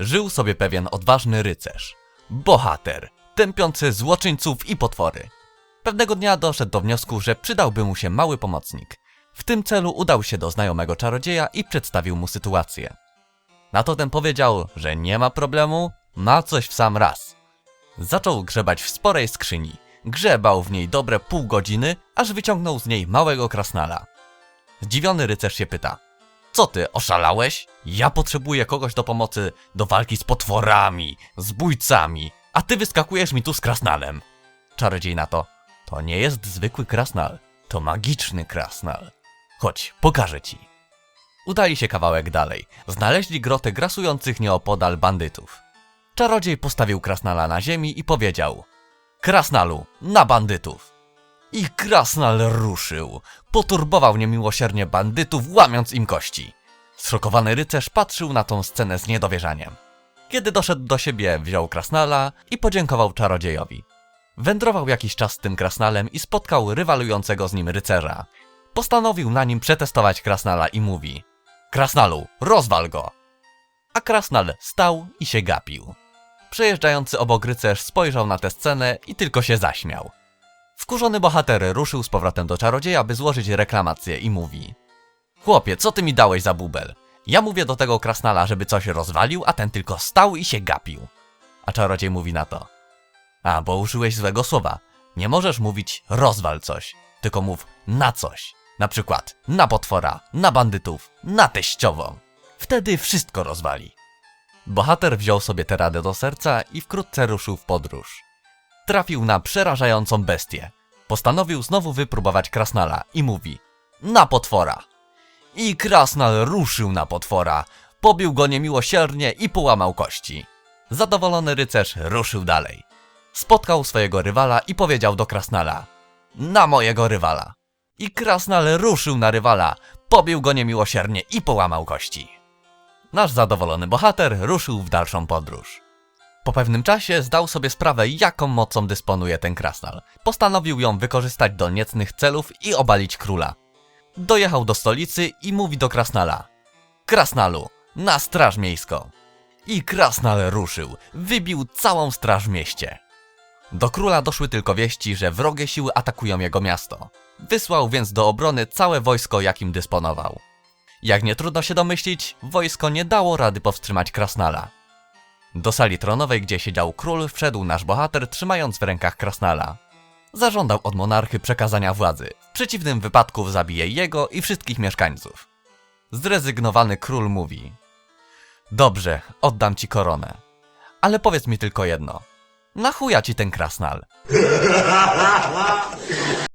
żył sobie pewien odważny rycerz. Bohater, tępiący złoczyńców i potwory. Pewnego dnia doszedł do wniosku, że przydałby mu się mały pomocnik. W tym celu udał się do znajomego czarodzieja i przedstawił mu sytuację. Na to ten powiedział, że nie ma problemu, ma coś w sam raz. Zaczął grzebać w sporej skrzyni. Grzebał w niej dobre pół godziny, aż wyciągnął z niej małego krasnala. Zdziwiony rycerz się pyta: Co ty, oszalałeś? Ja potrzebuję kogoś do pomocy do walki z potworami, zbójcami, a ty wyskakujesz mi tu z krasnalem. Czarodziej na to: To nie jest zwykły krasnal, to magiczny krasnal. Chodź, pokażę ci. Udali się kawałek dalej. Znaleźli grotę grasujących nieopodal bandytów. Czarodziej postawił krasnala na ziemi i powiedział: Krasnalu, na bandytów! I krasnal ruszył. Poturbował niemiłosiernie bandytów, łamiąc im kości. Zszokowany rycerz patrzył na tą scenę z niedowierzaniem. Kiedy doszedł do siebie, wziął krasnala i podziękował czarodziejowi. Wędrował jakiś czas z tym krasnalem i spotkał rywalującego z nim rycerza. Postanowił na nim przetestować krasnala i mówi: Krasnalu, rozwal go! A krasnal stał i się gapił. Przejeżdżający obok rycerz spojrzał na tę scenę i tylko się zaśmiał. Wkurzony bohater ruszył z powrotem do czarodzieja, by złożyć reklamację i mówi: Chłopie, co ty mi dałeś za bubel? Ja mówię do tego krasnala, żeby coś rozwalił, a ten tylko stał i się gapił. A czarodziej mówi na to: A, bo użyłeś złego słowa. Nie możesz mówić rozwal coś, tylko mów na coś. Na przykład na potwora, na bandytów, na teściową. Wtedy wszystko rozwali. Bohater wziął sobie tę radę do serca i wkrótce ruszył w podróż. Trafił na przerażającą bestię. Postanowił znowu wypróbować krasnala i mówi: Na potwora! I krasnal ruszył na potwora. Pobił go niemiłosiernie i połamał kości. Zadowolony rycerz ruszył dalej. Spotkał swojego rywala i powiedział do krasnala: Na mojego rywala! I krasnal ruszył na rywala, pobił go niemiłosiernie i połamał kości. Nasz zadowolony bohater ruszył w dalszą podróż. Po pewnym czasie zdał sobie sprawę, jaką mocą dysponuje ten krasnal. Postanowił ją wykorzystać do niecnych celów i obalić króla. Dojechał do stolicy i mówi do krasnala: Krasnalu, na straż miejską! I krasnal ruszył, wybił całą straż w mieście. Do króla doszły tylko wieści, że wrogie siły atakują jego miasto. Wysłał więc do obrony całe wojsko, jakim dysponował. Jak nie trudno się domyślić, wojsko nie dało rady powstrzymać Krasnala. Do sali tronowej, gdzie siedział król, wszedł nasz bohater, trzymając w rękach Krasnala. Zażądał od monarchy przekazania władzy. W przeciwnym wypadku zabije jego i wszystkich mieszkańców. Zrezygnowany król mówi: Dobrze, oddam ci koronę. Ale powiedz mi tylko jedno. Na chuja ci ten krasnal?